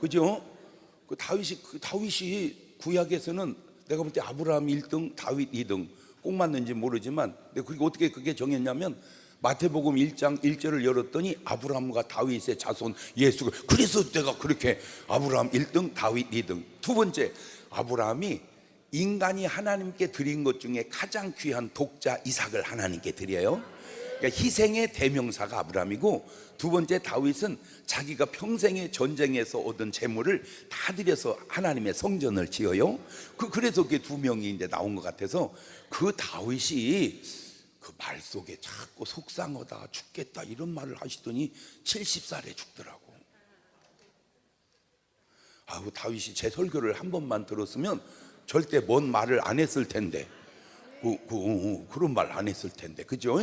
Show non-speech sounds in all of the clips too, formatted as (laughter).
그죠? 그 다윗이 그 다윗이 구약에서는 내가 볼 때 아브라함 1등, 다윗 2등 꼭 맞는지 모르지만 근데 그게 어떻게 그게 정했냐면 마태복음 1장 1절을 열었더니 아브라함과 다윗의 자손 예수가 그래서 내가 그렇게 아브라함 1등, 다윗 2등. 두 번째 아브라함이 인간이 하나님께 드린 것 중에 가장 귀한 독자 이삭을 하나님께 드려요. 그러니까 희생의 대명사가 아브라함이고 두 번째 다윗은 자기가 평생의 전쟁에서 얻은 재물을 다 들여서 하나님의 성전을 지어요. 그 그래서 그게 두 명이 이제 나온 것 같아서 그 다윗이 그 말 속에 자꾸 속상하다 죽겠다 이런 말을 하시더니 70살에 죽더라고. 아우 다윗이 제 설교를 한 번만 들었으면 절대 뭔 말을 안 했을 텐데 그, 그, 어, 어, 그런 말 안 했을 텐데 그죠?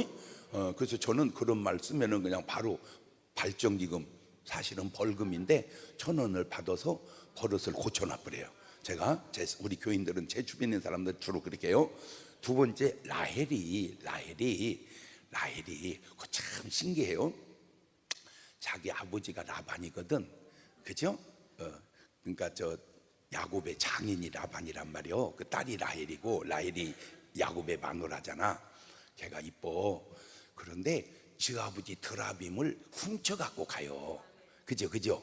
어, 그래서 저는 그런 말 쓰면은 그냥 바로 발정기금 사실은 벌금인데 천 원을 받아서 버릇을 고쳐놔 버려요. 제가 제, 우리 교인들은 제 주변에 사람들 주로 그렇게 해요. 두 번째 라헬이 라헬이 라헬이 그거 참 신기해요. 자기 아버지가 라반이거든. 그죠? 어, 그러니까 저 야곱의 장인이 라반이란 말이요. 그 딸이 라헬이고 라헬이 야곱의 마누라잖아. 걔가 이뻐. 그런데 지 아버지 드라빔을 훔쳐 갖고 가요. 그죠, 그죠?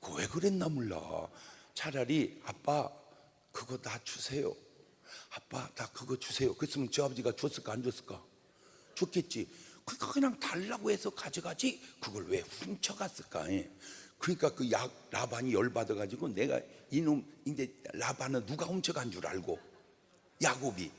그 왜 그랬나 몰라. 차라리 아빠 그거 나 주세요. 아빠 나 그거 주세요. 그랬으면 지 아버지가 줬을까 안 줬을까? 줬겠지. 그러니까 그냥 달라고 해서 가져가지 그걸 왜 훔쳐갔을까? 예. 그러니까 그 야, 라반이 열받아 가지고 내가 이놈 이제 라반은 누가 훔쳐간 줄 알고 야곱이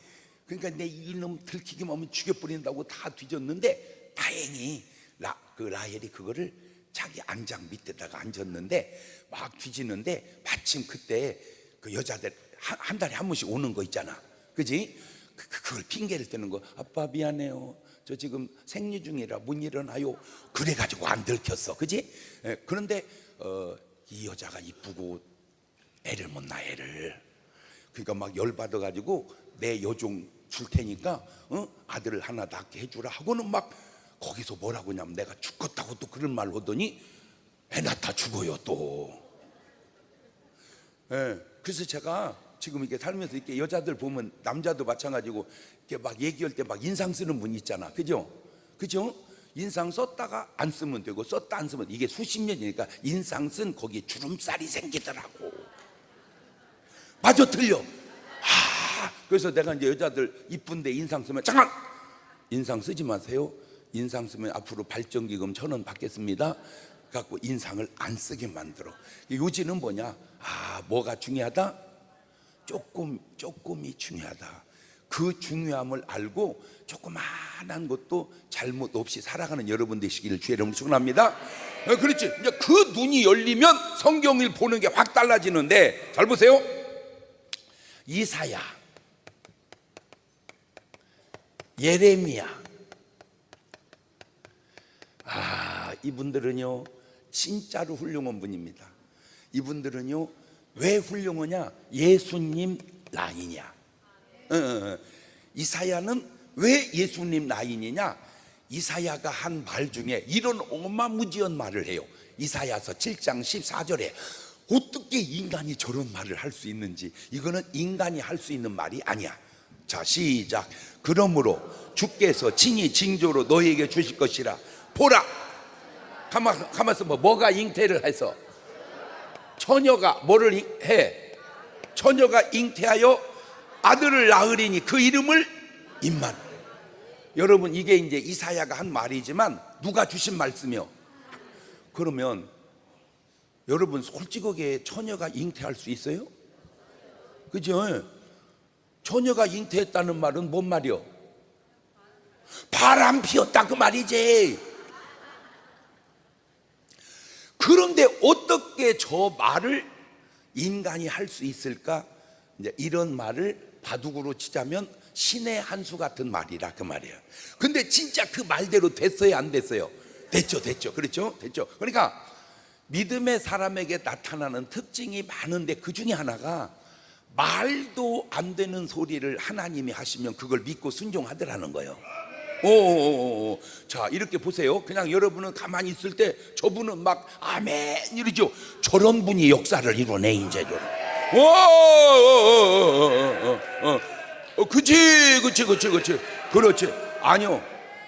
그러니까 내 이놈 들키기만 하면 죽여버린다고 다 뒤졌는데 다행히 라, 그 라헬이 그거를 자기 안장 밑에다가 앉았는데 막 뒤지는데 마침 그때 그 여자들 한, 한 달에 한 번씩 오는 거 있잖아. 그지? 그, 그- 그걸 핑계를 대는 거. 아빠 미안해요. 저 지금 생리 중이라 못 일어나요. 그래가지고 안 들켰어. 그지? 예, 그런데 어, 이 여자가 이쁘고 애를 못 낳아 애를. 그러니까 막 열받아 가지고 내 여종 줄 테니까 어? 아들을 하나 낳게 해주라 하고는 막 거기서 뭐라고 하냐면 내가 죽겠다고 또 그런 말 하더니 애 낳다 죽어요 또. 예, 그래서 제가 지금 이렇게 살면서 이렇게 여자들 보면 남자도 마찬가지고 이렇게 막 얘기할 때 막 인상 쓰는 분 있잖아. 그죠? 그죠? 인상 썼다가 안 쓰면 되고 썼다 안 쓰면 이게 수십 년이니까 인상 쓴 거기에 주름살이 생기더라고. 맞아 틀려. 아, 그래서 내가 이제 여자들 이쁜데 인상 쓰면 잠깐 인상 쓰지 마세요. 인상 쓰면 앞으로 발전기금 천 원 받겠습니다. 갖고 인상을 안 쓰게 만들어. 요지는 뭐냐? 아, 뭐가 중요하다? 조금 조금이 중요하다. 그 중요함을 알고 조그마한 것도 잘못 없이 살아가는 여러분 되시기를 주의 이름으로 축원합니다. 어, 그렇지. 이제 그 눈이 열리면 성경을 보는 게 확 달라지는데 잘 보세요. 이사야, 예레미야. 아, 이분들은요, 진짜로 훌륭한 분입니다. 이분들은요, 왜 훌륭하냐? 예수님 라인이야. 어, 어, 어. 이사야는 왜 예수님 라인이냐? 이사야가 한 말 중에 이런 어마무지한 말을 해요. 이사야서 7장 14절에 어떻게 인간이 저런 말을 할 수 있는지 이거는 인간이 할 수 있는 말이 아니야. 자 시작. 그러므로 주께서 친히 징조로 너에게 주실 것이라. 보라. 가만 가만서 뭐 뭐가 잉태를 해서 처녀가 뭐를 잉- 해? 처녀가 잉태하여 아들을 낳으리니 그 이름을 임만. 여러분 이게 이제 이사야가 한 말이지만 누가 주신 말씀이요? 그러면 여러분 솔직하게 처녀가 잉태할 수 있어요? 그죠? 처녀가 잉태했다는 말은 뭔 말이요? 바람 피웠다 그 말이지. 그런데 어떻게 저 말을 인간이 할 수 있을까? 이제 이런 말을 바둑으로 치자면 신의 한 수 같은 말이라 그 말이에요. 근데 진짜 그 말대로 됐어요, 안 됐어요? 됐죠, 됐죠. 그렇죠? 됐죠. 그러니까 믿음의 사람에게 나타나는 특징이 많은데 그 중에 하나가 말도 안 되는 소리를 하나님이 하시면 그걸 믿고 순종하더라는 거예요. 오. 자 이렇게 보세요. 그냥 여러분은 가만히 있을 때 저분은 막 아멘 이러죠. 저런 분이 역사를 이루네 오, 오, 오, 오, 오. 어, 그치, 그치, 그치, 그치. 그렇지. 아니요,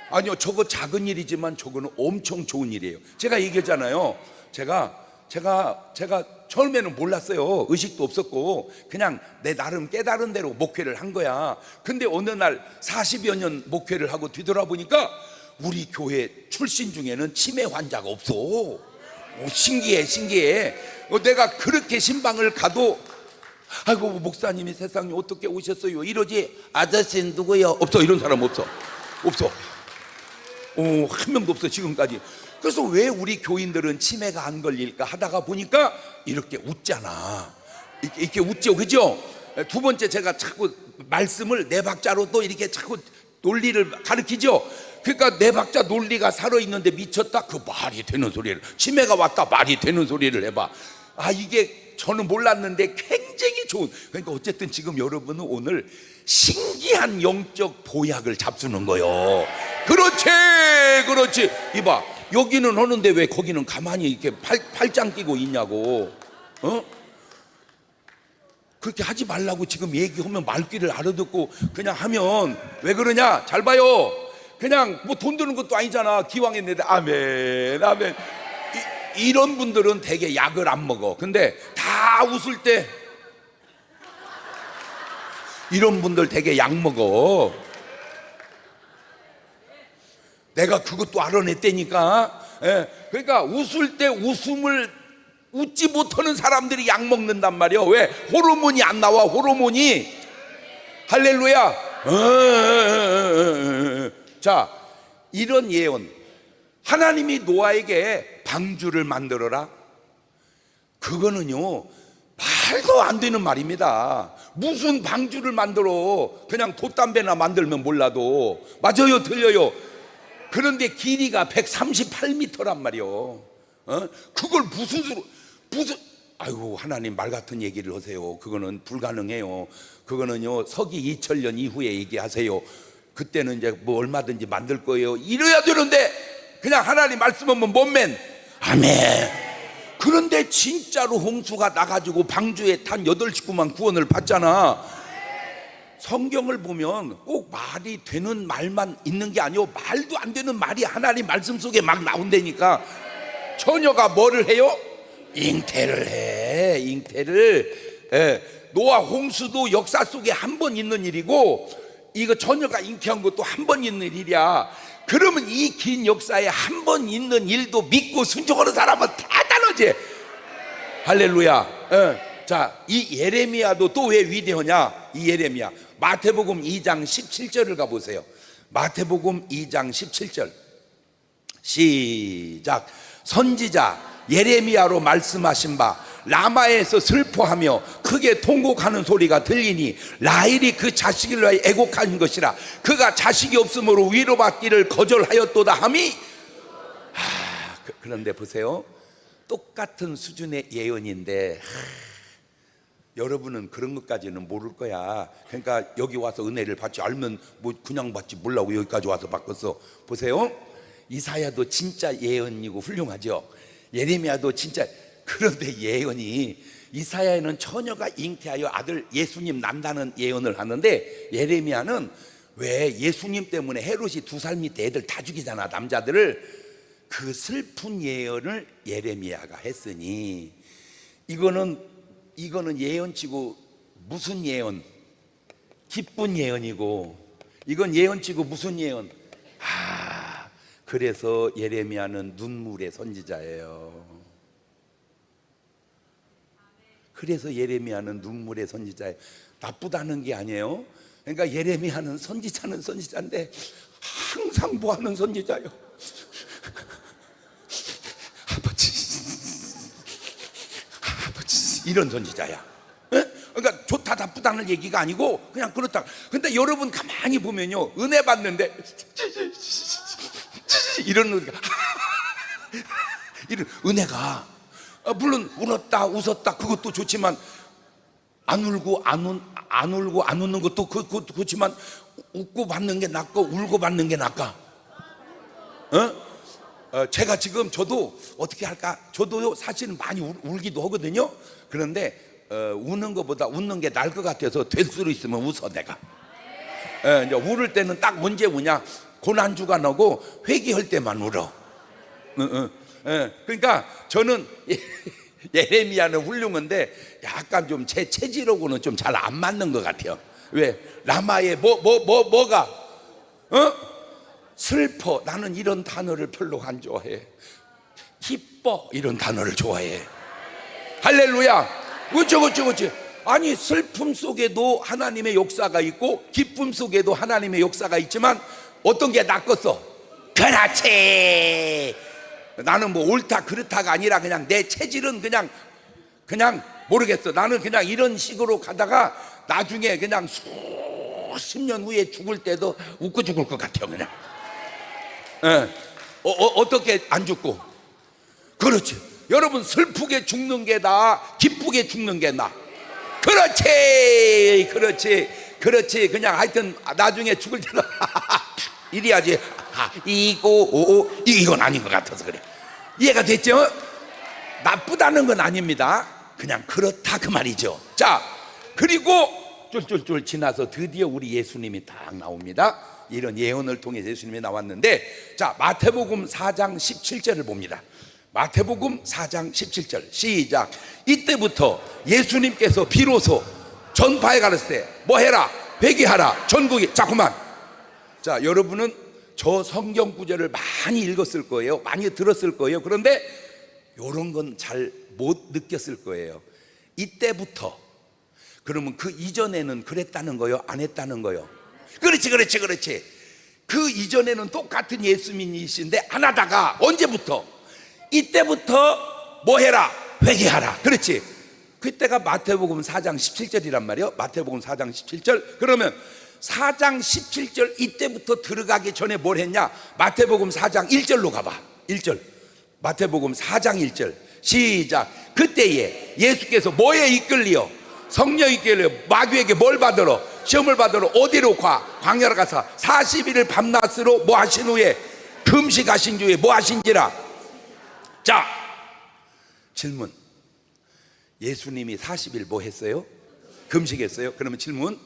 아니요. 저거 작은 일이지만 저거는 엄청 좋은 일이에요. 제가 얘기했잖아요. 제가 제가 제가 처음에는 몰랐어요. 의식도 없었고 그냥 내 나름 깨달은 대로 목회를 한 거야. 근데 어느 날 40여 년 목회를 하고 뒤돌아보니까 우리 교회 출신 중에는 치매 환자가 없어. 오, 신기해, 신기해. 어, 내가 그렇게 신방을 가도 아이고 목사님이 세상에 어떻게 오셨어요? 이러지 아저씨 누구요? 없어 이런 사람 없어 없어 어, 한 명도 없어 지금까지 그래서 왜 우리 교인들은 치매가 안 걸릴까 하다가 보니까 이렇게 웃잖아. 이렇게, 이렇게 웃죠. 그죠? 두 번째 제가 자꾸 말씀을 네 박자로 또 이렇게 자꾸 논리를 가르치죠. 그러니까 네 박자 논리가 살아 있는데 미쳤다? 그 말이 되는 소리를. 치매가 왔다? 말이 되는 소리를 해봐. 아 이게 저는 몰랐는데 굉장히 좋은. 그러니까 어쨌든 지금 여러분은 오늘 신기한 영적 보약을 잡수는 거요. 그렇지 그렇지. 이봐 여기는 하는데 왜 거기는 가만히 이렇게 팔, 팔짱 끼고 있냐고. 어? 그렇게 하지 말라고 지금 얘기하면 말귀를 알아듣고 그냥 하면 왜 그러냐? 잘 봐요. 그냥 뭐 돈 드는 것도 아니잖아. 기왕 했는데 아멘 아멘. 이, 이런 분들은 되게 약을 안 먹어. 근데 다 웃을 때 이런 분들 되게 약 먹어 내가 그것도 알아냈다니까. 예, 그러니까 웃을 때 웃음을 웃지 못하는 사람들이 약 먹는단 말이야. 왜? 호르몬이 안 나와 호르몬이. 할렐루야. 어, 어, 어. 자 이런 예언. 하나님이 노아에게 방주를 만들어라. 그거는요 말도 안 되는 말입니다. 무슨 방주를 만들어? 그냥 돛담배나 만들면 몰라도. 맞아요? 틀려요 그런데 길이가 138m란 말이요. 어? 그걸 무슨 수로 무슨 아이고 하나님 말 같은 얘기를 하세요. 그거는 불가능해요. 그거는요 서기 2000년 이후에 얘기하세요. 그때는 이제 뭐 얼마든지 만들 거예요. 이래야 되는데 그냥 하나님 말씀하면 몸맨 아멘. 그런데 진짜로 홍수가 나가지고 방주에 탄 여덟 식구만 구원을 받잖아. 성경을 보면 꼭 말이 되는 말만 있는 게 아니고 말도 안 되는 말이 하나님 말씀 속에 막 나온다니까 처녀가 뭐를 해요? 잉태를 해 잉태를 예. 노아 홍수도 역사 속에 한 번 있는 일이고 이거 처녀가 잉태한 것도 한 번 있는 일이야 그러면 이 긴 역사에 한 번 있는 일도 믿고 순종하는 사람은 대단하지 할렐루야 예. 자, 이 예레미야도 또 왜 위대하냐? 이 예레미야. 마태복음 2장 17절을 가 보세요. 마태복음 2장 17절. 시작. 선지자 예레미야로 말씀하신 바 라마에서 슬퍼하며 크게 통곡하는 소리가 들리니 라헬이 그 자식을 위하여 애곡하는 것이라 그가 자식이 없으므로 위로받기를 거절하였도다 함이 하, 그- 그런데 보세요 똑같은 수준의 예언인데 여러분은 그런 것까지는 모를 거야. 그러니까 여기 와서 은혜를 받지 알면 뭐 그냥 받지 몰라고 여기까지 와서 바꿨어. 보세요. 이사야도 진짜 예언이고 훌륭하죠. 예레미야도 진짜 그런데 예언이 이사야는 처녀가 잉태하여 아들 예수님 난다는 예언을 하는데 예레미야는 왜 예수님 때문에 헤롯이 두 살 밑에 애들 다 죽이잖아 남자들을 그 슬픈 예언을 예레미야가 했으니 이거는 이거는 예언치고 무슨 예언? 기쁜 예언이고 이건 예언치고 무슨 예언? 아, 그래서 예레미야는 눈물의 선지자예요. 그래서 예레미야는 눈물의 선지자예요. 나쁘다는 게 아니에요. 그러니까 예레미야는 선지자는 선지자인데 항상 뭐 하는 선지자요? 아버지 아버지 이런 선지자야. 예? 그러니까 좋다 나쁘다는 얘기가 아니고 그냥 그렇다. 근데 여러분 가만히 보면요 은혜 받는데 이런 은혜가 이런 은혜가 어, 물론 울었다 웃었다 그것도 좋지만 안 울고 안, 운, 안 울고 안 웃는 것도 그, 그, 그렇지만 웃고 받는 게 낫고 울고 받는 게 낫까? 어? 어, 제가 지금 저도 어떻게 할까? 저도 사실은 많이 울, 울기도 하거든요. 그런데 어, 우는 것보다 웃는 게 나을 것 같아서 될 수로 있으면 웃어 내가. 예, 이제 울을 때는 딱 언제 우냐? 고난주가 나고 회개할 때만 울어. 응, 응. 예, 그러니까 저는 (laughs) 예레미야는 훌륭한데 약간 좀 제 체질하고는 좀 잘 안 맞는 것 같아요. 왜? 라마의 뭐 뭐 뭐 뭐, 가 어? 슬퍼. 나는 이런 단어를 별로 안 좋아해. 기뻐. 이런 단어를 좋아해. 할렐루야. 그렇죠, 그렇죠, 그렇죠. 아니 슬픔 속에도 하나님의 역사가 있고 기쁨 속에도 하나님의 역사가 있지만 어떤 게 낫겠어? 그렇지. 나는 뭐 옳다 그렇다가 아니라 그냥 내 체질은 그냥 그냥 모르겠어. 나는 그냥 이런 식으로 가다가 나중에 그냥 수십 년 후에 죽을 때도 웃고 죽을 것 같아요. 그냥. 예. 어, 어, 떻게 안 죽고? 그렇지. 여러분 슬프게 죽는 게 나, 기쁘게 죽는 게 나. 그렇지, 그렇지, 그렇지. 그냥 하여튼 나중에 죽을 때도 (laughs) 이래야지. 아, 이거 오, 오, 이건 아닌 것 같아서 그래. 이해가 됐죠? 나쁘다는 건 아닙니다. 그냥 그렇다 그 말이죠. 자, 그리고 쫄쫄쫄 지나서 드디어 우리 예수님이 딱 나옵니다. 이런 예언을 통해 예수님이 나왔는데, 자 마태복음 4장 17절을 봅니다. 마태복음 4장 17절 시작. 이때부터 예수님께서 비로소 전파에 가르칠 때뭐 해라 회개하라 전국이 자꾸만. 자 여러분은 저 성경 구절을 많이 읽었을 거예요. 많이 들었을 거예요. 그런데 이런 건 잘 못 느꼈을 거예요. 이때부터 그러면 그 이전에는 그랬다는 거요? 안 했다는 거요? 그렇지, 그렇지, 그렇지. 그 이전에는 똑같은 예수님이신데 안 하다가 언제부터? 이때부터 뭐 해라? 회개하라. 그렇지. 그때가 마태복음 4장 17절이란 말이요. 마태복음 4장 17절. 그러면 4장 17절 이때부터 들어가기 전에 뭘 했냐? 마태복음 4장 1절로 가봐. 1절. 마태복음 4장 1절. 시작. 그때에 예수께서 뭐에 이끌리어? 성령 이끌려 마귀에게 뭘 받으러? 시험을 받으러 어디로 가? 광야로 가서 40일을 밤낮으로 뭐 하신 후에 금식하신 주에 뭐 하신지라? 자, 질문. 예수님이 40일 뭐 했어요? 금식했어요? 그러면 질문.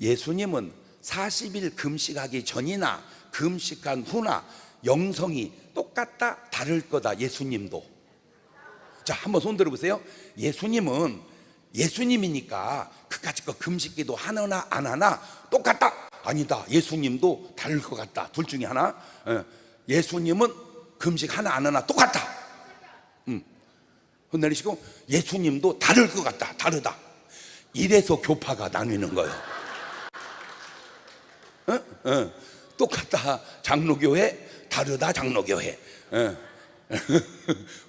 예수님은 40일 금식하기 전이나 금식한 후나 영성이 똑같다 다를 거다 예수님도 자 한번 손 들어보세요 예수님은 예수님이니까 그까짓 거 금식기도 하나 안 하나 똑같다 아니다 예수님도 다를 것 같다 둘 중에 하나 예. 예수님은 금식 하나 안 하나 똑같다 내리시고 예수님도 다를 것 같다 다르다 이래서 교파가 나뉘는 거예요 어? 어. 똑같다 장로교회 다르다 장로교회 어. (laughs)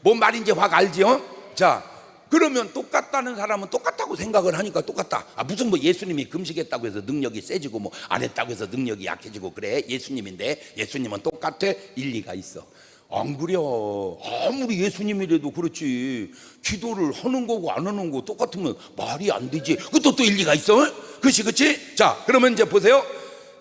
뭔 말인지 확 알지요? 자 그러면 똑같다는 사람은 똑같다고 생각을 하니까 똑같다 아 무슨 뭐 예수님이 금식했다고 해서 능력이 세지고 뭐 안 했다고 해서 능력이 약해지고 그래 예수님인데 예수님은 똑같아 일리가 있어 안 그려 아무리 예수님이라도 그렇지. 기도를 하는 거고 안 하는 거 똑같으면 말이 안 되지. 그것도 또 일리가 있어. 그렇지 그렇지? 자 그러면 이제 보세요.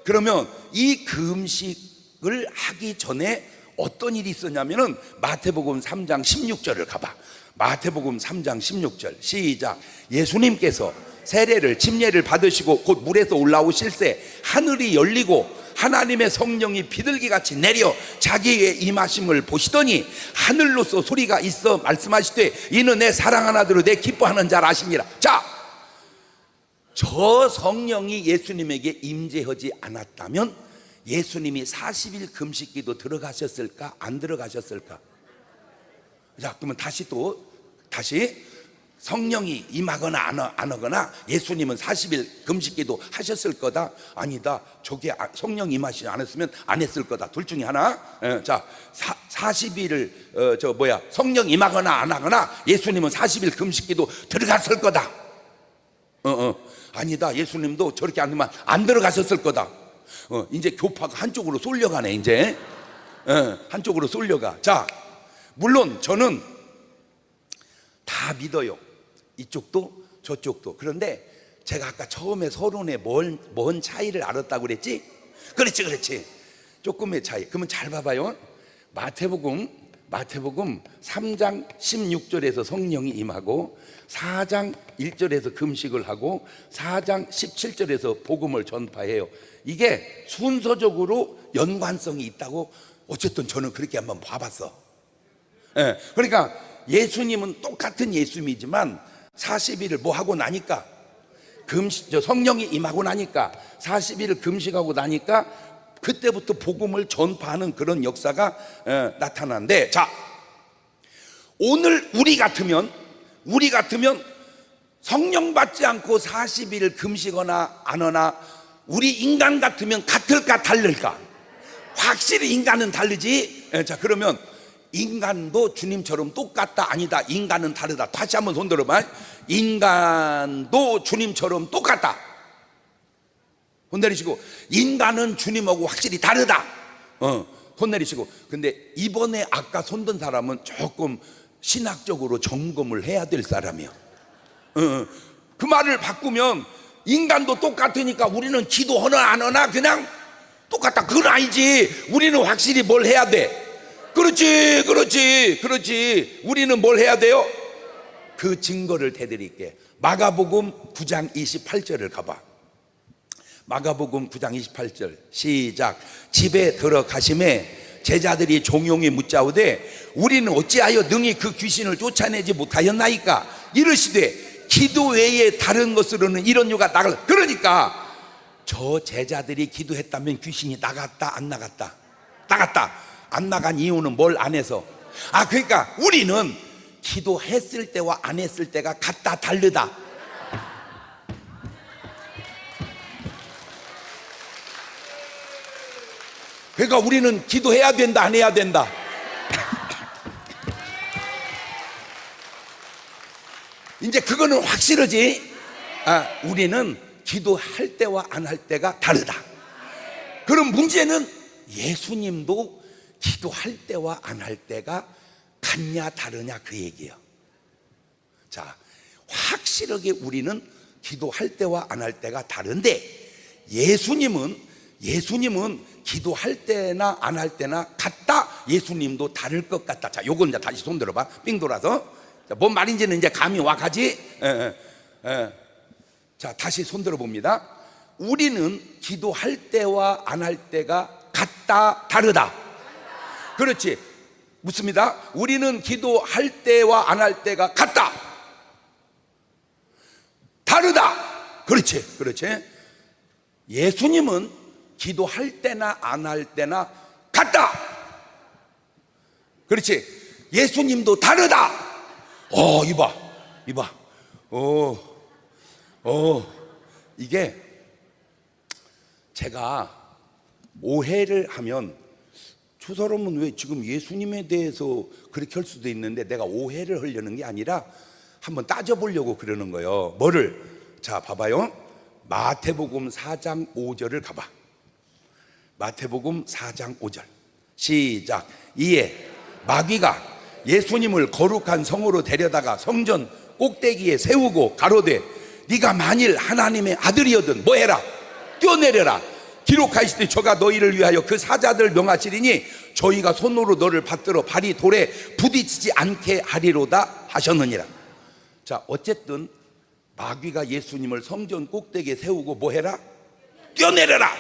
그러면 이 금식을 하기 전에 어떤 일이 있었냐면은 마태복음 3장 16절을 가봐. 마태복음 3장 16절. 시작. 예수님께서 세례를 침례를 받으시고 곧 물에서 올라오실 새 하늘이 열리고 하나님의 성령이 비둘기 같이 내려 자기의 임하심을 보시더니 하늘로서 소리가 있어 말씀하시되 이는 내 사랑하는 아들로 내 기뻐하는 자라 하시니라. 자, 저 성령이 예수님에게 임재하지 않았다면 예수님이 40일 금식기도 들어가셨을까 안 들어가셨을까? 자 그러면 다시 또 다시 성령이 임하거나 안, 하거나 예수님은 40일 금식기도 하셨을 거다 아니다 저게 아- 성령 임하시지 않았으면 안 했을 거다 둘 중에 하나 예, 자 사, 40일을 어, 저 뭐야 성령 임하거나 안 하거나 예수님은 40일 금식기도 들어갔을 거다 어, 어. 아니다. 예수님도 저렇게 안 하면 안 들어가셨을 거다. 어, 이제 교파가 한쪽으로 쏠려가네, 이제. 어, 한쪽으로 쏠려가. 자, 물론 저는 다 믿어요. 이쪽도 저쪽도. 그런데 제가 아까 처음에 서론에 뭔, 뭔 차이를 알았다고 그랬지? 그렇지, 그렇지. 조금의 차이. 그러면 잘 봐봐요. 마태복음, 마태복음 3장 16절에서 성령이 임하고 4장 1절에서 금식을 하고 4장 17절에서 복음을 전파해요. 이게 순서적으로 연관성이 있다고 어쨌든 저는 그렇게 한번 봐봤어. 예, 그러니까 예수님은 똑같은 예수님이지만 40일을 뭐 하고 나니까? 금식, 저 성령이 임하고 나니까 40일을 금식하고 나니까 그때부터 복음을 전파하는 그런 역사가 어, 나타난데 자 오늘 우리 같으면 우리 같으면 성령 받지 않고 40일 금식거나 안 하나 우리 인간 같으면 같을까 다를까? 확실히 인간은 다르지? 예, 자 그러면 인간도 주님처럼 똑같다 아니다. 인간은 다르다. 다시 한번 손 들어봐. 인간도 주님처럼 똑같다. 손 내리시고 인간은 주님하고 확실히 다르다. 어, 손 내리시고. 근데 이번에 아까 손든 사람은 조금 신학적으로 점검을 해야 될 사람이야. 어, 어. 그 말을 바꾸면 인간도 똑같으니까 우리는 기도하나 안 하나 그냥 똑같다. 그건 아니지. 우리는 확실히 뭘 해야 돼 그렇지 그렇지 그렇지. 우리는 뭘 해야 돼요? 그 증거를 대드릴게. 마가복음 9장 28절을 가봐. 마가복음 9장 28절. 시작. 집에 들어가심에 제자들이 종용이 묻자오되 우리는 어찌하여 능히 그 귀신을 쫓아내지 못하였나이까? 이르시되 기도 외에 다른 것으로는 이런 유가 나갈 그러니까 저 제자들이 기도했다면 귀신이 나갔다 안 나갔다? 나갔다 안 나간 이유는 뭘 안 해서. 아 그러니까 우리는 기도했을 때와 안 했을 때가 같다 다르다. 그러니까 우리는 기도해야 된다 안 해야 된다. 이제 그거는 확실하지? 아, 우리는 기도할 때와 안 할 때가 다르다. 그럼 문제는 예수님도 기도할 때와 안 할 때가 같냐 다르냐 그 얘기예요. 자 확실하게 우리는 기도할 때와 안 할 때가 다른데 예수님은 예수님은 기도할 때나 안 할 때나 같다. 예수님도 다를 것 같다. 자 요건 이제 다시 손 들어봐. 삥 돌아서. 자, 뭔 말인지는 이제 감이 와 가지? 예, 예, 예. 자 다시 손 들어 봅니다. 우리는 기도할 때와 안 할 때가 같다 다르다 그렇지. 묻습니다. 우리는 기도할 때와 안 할 때가 같다. 다르다. 그렇지 그렇지. 예수님은 기도할 때나 안 할 때나 같다. 그렇지. 예수님도 다르다. 어 이봐 이봐. 어, 어. 이게 제가 오해를 하면 저 사람은 왜 지금 예수님에 대해서 그렇게 할 수도 있는데 내가 오해를 하려는 게 아니라 한번 따져보려고 그러는 거예요. 뭐를? 자, 봐봐요. 마태복음 4장 5절을 가봐. 마태복음 4장 5절. 시작. 이에 마귀가 예수님을 거룩한 성으로 데려다가 성전 꼭대기에 세우고 가로되 네가 만일 하나님의 아들이거든 뭐 해라? 뛰어내려라. 기록하시되 저가 너희를 위하여 그 사자들 명하시리니 저희가 손으로 너를 받들어 발이 돌에 부딪히지 않게 하리로다 하셨느니라. 자, 어쨌든 마귀가 예수님을 성전 꼭대기에 세우고 뭐 해라? 뛰어내려라.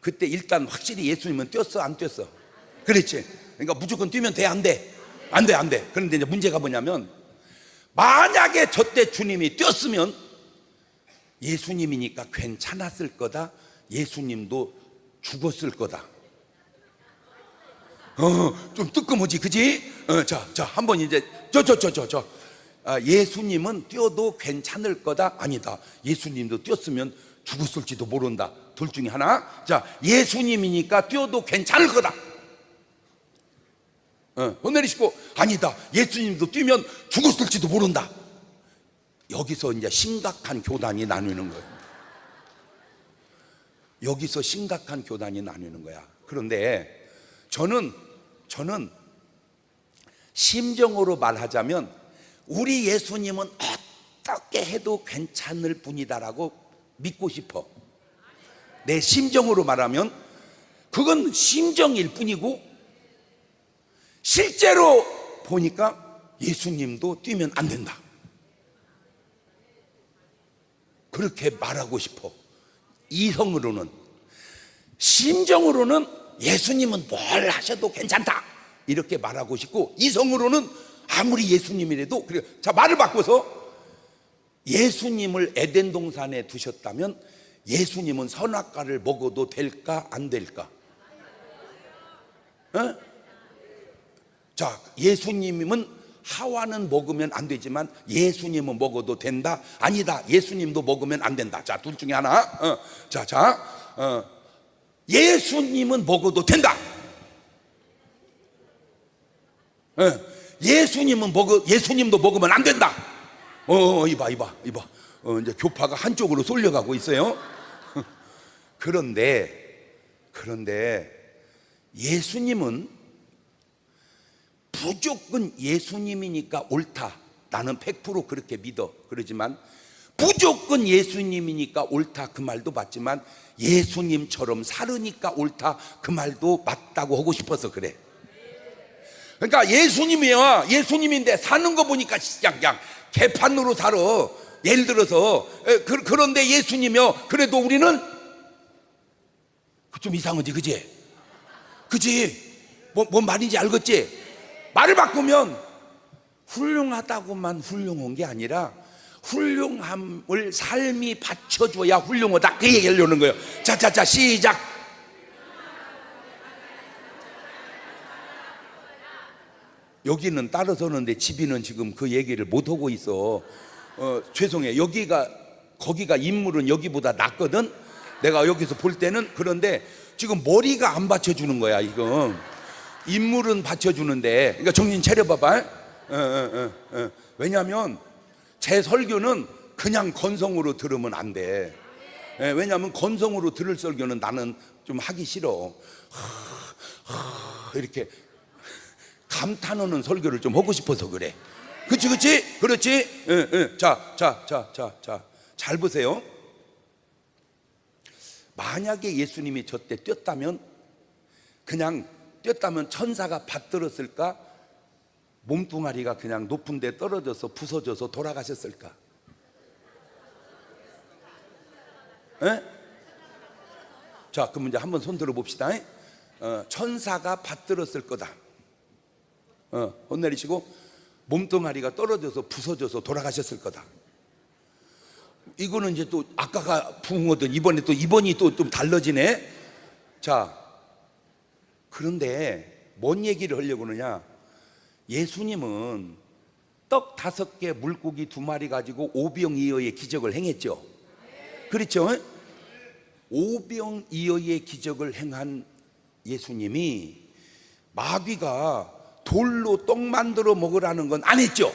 그때 일단 확실히 예수님은 뛰었어 안 뛰었어? 그렇지. 그러니까 무조건 뛰면 돼 안 돼? 안 돼, 안 돼. 그런데 이제 문제가 뭐냐면 만약에 저때 주님이 뛰었으면 예수님이니까 괜찮았을 거다. 예수님도 죽었을 거다. 어, 좀 뜨끔하지, 그지? 어, 자, 자, 한번 이제 저, 저, 저, 저, 저. 아, 예수님은 뛰어도 괜찮을 거다. 아니다. 예수님도 뛰었으면 죽었을지도 모른다. 둘 중에 하나. 자, 예수님이니까 뛰어도 괜찮을 거다. 어, 손 내리시고 아니다. 예수님도 뛰면 죽었을지도 모른다. 여기서 이제 심각한 교단이 나누는 거예요. 여기서 심각한 교단이 나누는 거야. 그런데 저는 저는 심정으로 말하자면 우리 예수님은 어떻게 해도 괜찮을 뿐이다라고 믿고 싶어. 내 심정으로 말하면 그건 심정일 뿐이고 실제로 보니까 예수님도 뛰면 안 된다. 그렇게 말하고 싶어. 이성으로는 심정으로는 예수님은 뭘 하셔도 괜찮다. 이렇게 말하고 싶고 이성으로는 아무리 예수님이라도 그래. 자 말을 바꿔서 예수님을 에덴 동산에 두셨다면 예수님은 선악과를 먹어도 될까 안 될까? 어? 자, 예수님은 하와는 먹으면 안 되지만 예수님은 먹어도 된다? 아니다. 예수님도 먹으면 안 된다. 자, 둘 중에 하나. 어, 자, 자, 어, 예수님은 먹어도 된다. 어, 예수님은 먹어, 예수님도 먹으면 안 된다. 어, 이봐, 이봐, 이봐. 어, 이제 교파가 한쪽으로 쏠려가고 있어요. (laughs) 그런데, 그런데 예수님은 무조건 예수님이니까 옳다. 나는 100% 그렇게 믿어. 그러지만 무조건 예수님이니까 옳다. 그 말도 맞지만 예수님처럼 살으니까 옳다. 그 말도 맞다고 하고 싶어서 그래. 그러니까 예수님이야. 예수님인데 사는 거 보니까 그냥, 그냥 개판으로 살아. 예를 들어서 에, 그, 그런데 예수님이요. 그래도 우리는 좀 이상하지, 그지? 그지? 뭐, 뭔 말인지 알겠지? 말을 바꾸면 훌륭하다고만 훌륭한 게 아니라 훌륭함을 삶이 받쳐줘야 훌륭하다. 그 얘기 하려는 거예요. 자, 자, 자, 시작. 여기는 따라서는데 집이는 지금 그 얘기를 못 하고 있어. 어, 죄송해. 여기가 거기가 인물은 여기보다 낫거든. 내가 여기서 볼 때는 그런데 지금 머리가 안 받쳐주는 거야 이건. 인물은 받쳐주는데, 그러니까 정신 차려봐봐. 어, 어, 어, 어. 왜냐하면 제 설교는 그냥 건성으로 들으면 안 돼. 예, 왜냐하면 건성으로 들을 설교는 나는 좀 하기 싫어. 이렇게 감탄하는 설교를 좀 하고 싶어서 그래. 그치, 그치? 그렇지? 예, 예. 자, 자, 자, 자, 자. 잘 보세요. 만약에 예수님이 저 때 뛰었다면 그냥 뛰었다면 천사가 받들었을까? 몸뚱아리가 그냥 높은 데 떨어져서 부서져서 돌아가셨을까? 에? 자, 그럼 이제 한번 손 들어 봅시다. 어, 천사가 받들었을 거다. 어, 혼 내리시고 몸뚱아리가 떨어져서 부서져서 돌아가셨을 거다. 이거는 이제 또 아까가 붕어든 이번에 또 이번이 또 좀 달라지네. 자, 그런데 뭔 얘기를 하려고 그러냐? 예수님은 떡 다섯 개 물고기 두 마리 가지고 오병이어의 기적을 행했죠. 그렇죠? 오병이어의 기적을 행한 예수님이 마귀가 돌로 떡 만들어 먹으라는 건 안 했죠.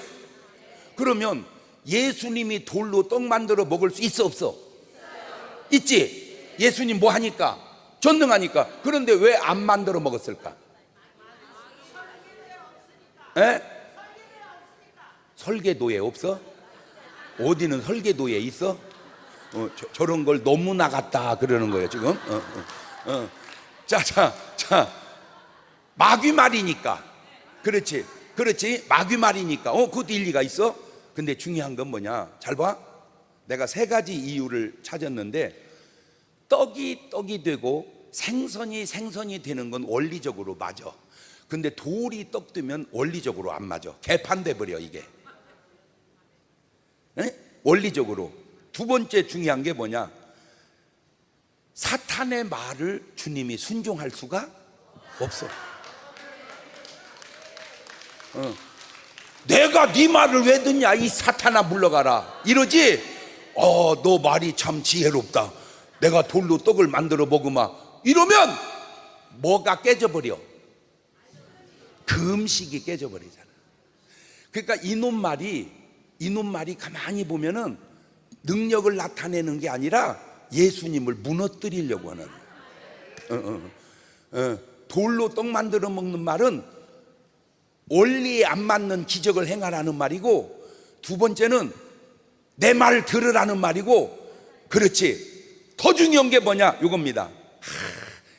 그러면 예수님이 돌로 떡 만들어 먹을 수 있어 없어? 있지. 예수님 뭐 하니까 전능하니까. 그런데 왜 안 만들어 먹었을까? 에? 설계도에 없어? 어디는 설계도에 있어? 어, 저, 런걸 너무 나갔다 그러는 거예요 지금. 어, 어, 어. 자, 자, 자, 마귀 말이니까. 그렇지, 그렇지. 마귀 말이니까. 어, 그것도 일리가 있어. 근데 중요한 건 뭐냐? 잘 봐. 내가 세 가지 이유를 찾았는데 떡이 떡이 되고 생선이 생선이 되는 건 원리적으로 맞아. 근데 돌이 떡 되면 원리적으로 안 맞아. 개판돼 버려 이게. 에? 원리적으로. 두 번째 중요한 게 뭐냐? 사탄의 말을 주님이 순종할 수가 없어. 어. 내가 네 말을 왜 듣냐? 이 사탄아 물러가라. 이러지? 어, 너 말이 참 지혜롭다. 내가 돌로 떡을 만들어 먹으마. 이러면 뭐가 깨져버려? 금식이 깨져버리잖아. 그러니까 이놈 말이 이놈 말이 가만히 보면은 능력을 나타내는 게 아니라 예수님을 무너뜨리려고 하는. 어, 어, 어. 돌로 떡 만들어 먹는 말은 원리에 안 맞는 기적을 행하라는 말이고 두 번째는 내 말 들으라는 말이고 그렇지 더 중요한 게 뭐냐 이겁니다 하,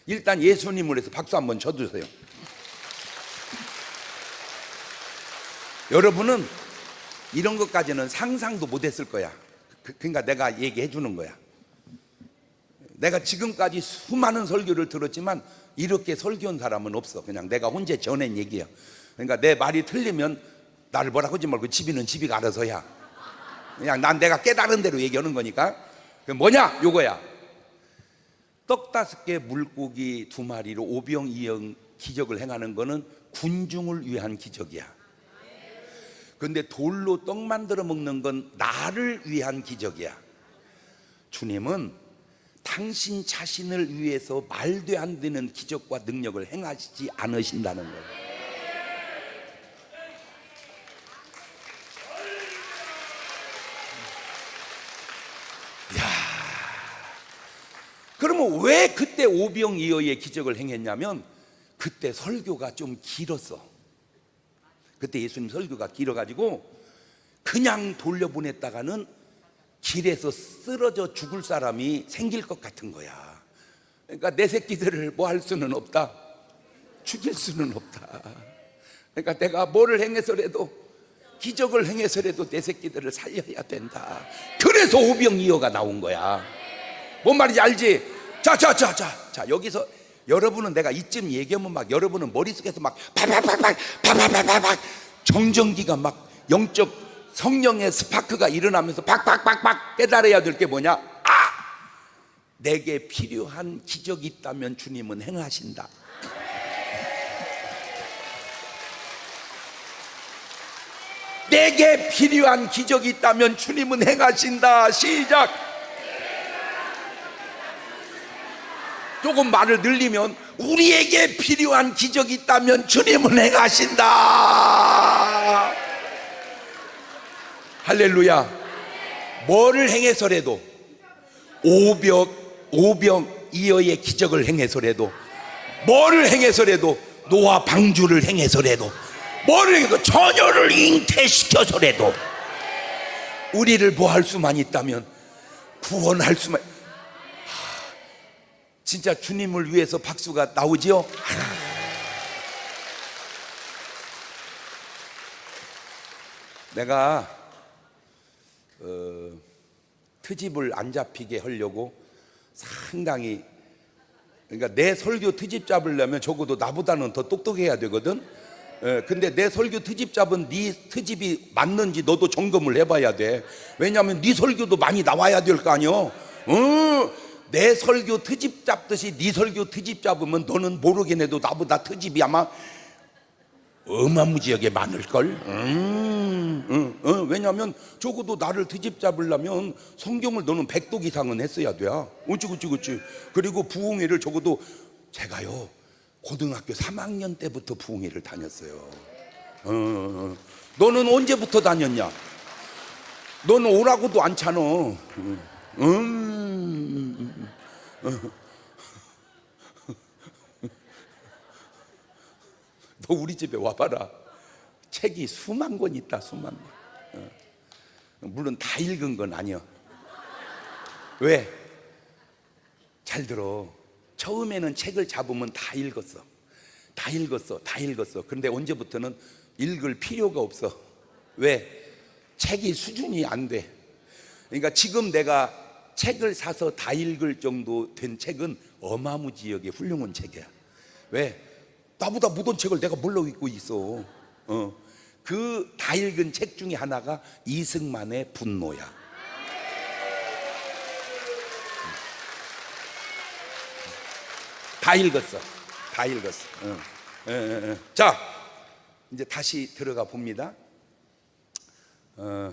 일단 예수님을 해서 박수 한번 쳐주세요 여러분은 이런 것까지는 상상도 못했을 거야 그, 그러니까 내가 얘기해 주는 거야 내가 지금까지 수많은 설교를 들었지만 이렇게 설교한 사람은 없어. 그냥 내가 혼자 전한 얘기야. 그러니까 내 말이 틀리면 나를 뭐라 하지 말고 집이는 집이가 알아서 야. 그냥 난 내가 깨달은 대로 얘기하는 거니까. 그 뭐냐? 요거야. 떡 다섯 개 물고기 두 마리로 오병 이영 기적을 행하는 거는 군중을 위한 기적이야. 근데 돌로 떡 만들어 먹는 건 나를 위한 기적이야. 주님은 당신 자신을 위해서 말도 안 되는 기적과 능력을 행하시지 않으신다는 거예요. 그러면 왜 그때 오병이어의 기적을 행했냐면 그때 설교가 좀 길었어. 그때 예수님 설교가 길어가지고 그냥 돌려보냈다가는 길에서 쓰러져 죽을 사람이 생길 것 같은 거야. 그러니까 내 새끼들을 뭐 할 수는 없다. 죽일 수는 없다. 그러니까 내가 뭐를 행해서라도 기적을 행해서라도 내 새끼들을 살려야 된다. 그래서 오병이어가 나온 거야. 뭔 말인지 알지? 자, 자, 자, 자, 자 여기서 여러분은 내가 이쯤 얘기하면 막 여러분은 머릿속에서 막 파파파팍 파파파팍 정전기가 막 영적 성령의 스파크가 일어나면서 박박박박 깨달아야 될 게 뭐냐? 아! 내게 필요한 기적이 있다면 주님은 행하신다. 내게 필요한 기적이 있다면 주님은 행하신다. 시작. 조금 말을 늘리면 우리에게 필요한 기적이 있다면 주님은 행하신다. 할렐루야. 뭐를 행해서라도 오병 오병 이어의 기적을 행해서라도 뭐를 행해서라도 노아 방주를 행해서라도 뭐를 행해서 처녀를 잉태시켜서라도 우리를 보할 수만 있다면 구원할 수만 하, 진짜 주님을 위해서 박수가 나오지요. 내가 어, 트집을 안 잡히게 하려고 상당히 그러니까 내 설교 트집 잡으려면 적어도 나보다는 더 똑똑해야 되거든. 예, 근데 내 설교 트집 잡은 네 트집이 맞는지 너도 점검을 해봐야 돼. 왜냐하면 네 설교도 많이 나와야 될 거 아니요. 어, 내 설교 트집 잡듯이 네 설교 트집 잡으면 너는 모르긴 해도 나보다 트집이 아마 어마무지하게 많을걸? 음, 음, 어, 왜냐하면 적어도 나를 트집 잡으려면 성경을 너는 백독 이상은 했어야 돼. 어찌, 그치, 그치. 그리고 부흥회를 적어도 제가요, 고등학교 3학년 때부터 부흥회를 다녔어요. 어, 어, 너는 언제부터 다녔냐? 너는 오라고도 안 차너. 음, 음, 너 우리 집에 와봐라. 책이 수만 권 있다, 수만 권. 어. 물론 다 읽은 건 아니야. 왜? 잘 들어. 처음에는 책을 잡으면 다 읽었어. 다 읽었어. 다 읽었어. 그런데 언제부터는 읽을 필요가 없어. 왜? 책이 수준이 안 돼. 그러니까 지금 내가 책을 사서 다 읽을 정도 된 책은 어마무지하게 훌륭한 책이야. 왜? 나보다 못한 책을 내가 뭘로 읽고 있어. 어. 그 다 읽은 책 중에 하나가 이승만의 분노야. 다 읽었어. 다 읽었어. 어. 예, 예, 예. 자, 이제 다시 들어가 봅니다. 어.